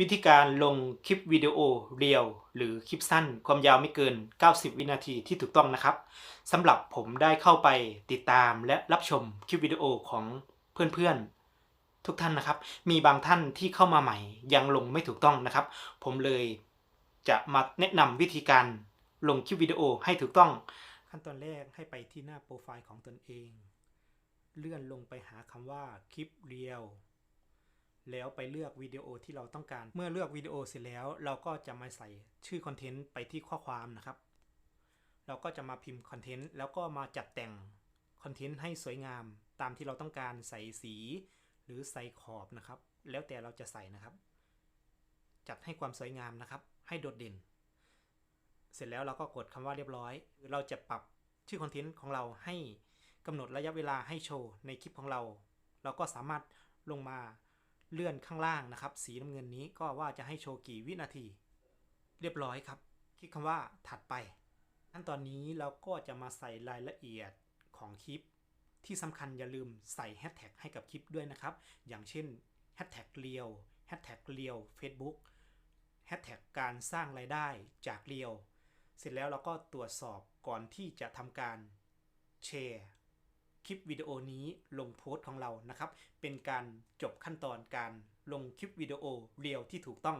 วิธีการลงคลิปวิดีโอเรียวหรือคลิปสั้น ความยาวไม่เกิน 90 วินาทีที่ถูกต้องนะครับสำหรับผมได้เข้าไปติดตามและรับชมคลิปวิดีโอของเพื่อนๆ ทุกท่านนะครับ มีบางท่านที่เข้ามาใหม่ ยังลงไม่ถูกต้องนะครับ ผมเลยจะมาแนะนำวิธีการลงคลิปวิดีโอให้ถูกต้อง ขั้นตอนแรกให้ไปที่หน้าโปรไฟล์ของตนเอง เลื่อนลงไปหาคำว่าคลิปเรียว แล้วไปเลือกวิดีโอที่เราต้องการ เมื่อเลือกวิดีโอเสร็จแล้ว เราก็จะมาใส่ชื่อคอนเทนต์ไปที่ข้อความนะครับ เราก็จะมาพิมพ์คอนเทนต์แล้วก็มาจัดแต่งคอนเทนต์ให้สวยงาม ตามที่เราต้องการใส่สี หรือใส่ขอบนะครับ แล้วแต่เราจะใส่นะครับ จัดให้ความสวยงามนะครับ ให้โดดเด่น เสร็จแล้วเราก็กดคำว่าเรียบร้อย เราจะปรับชื่อคอนเทนต์ของเราให้กำหนดระยะเวลาให้โชว์ในคลิปของเรา เราก็สามารถลงมา เลื่อนข้างล่างนะครับ สีน้ำเงินนี้ก็ว่าจะให้โชว์กี่วินาที เรียบร้อยครับ คลิกคำว่าถัดไปขั้นตอนนี้เราก็จะมาใส่รายละเอียดของคลิป ที่สำคัญอย่าลืมใส่แฮชแท็กให้กับคลิปด้วยนะครับ อย่างเช่นแฮชแท็กเรียวแฮชแท็กเรียว Facebook แฮชแท็กการสร้างรายได้จากเรียว เสร็จแล้วเราก็ตรวจสอบก่อนที่จะทำการแชร์ คลิปวิดีโอนี้ลงโพสต์ของเรานะครับ เป็นการจบขั้นตอนการลงคลิปวิดีโอเรียวที่ถูกต้อง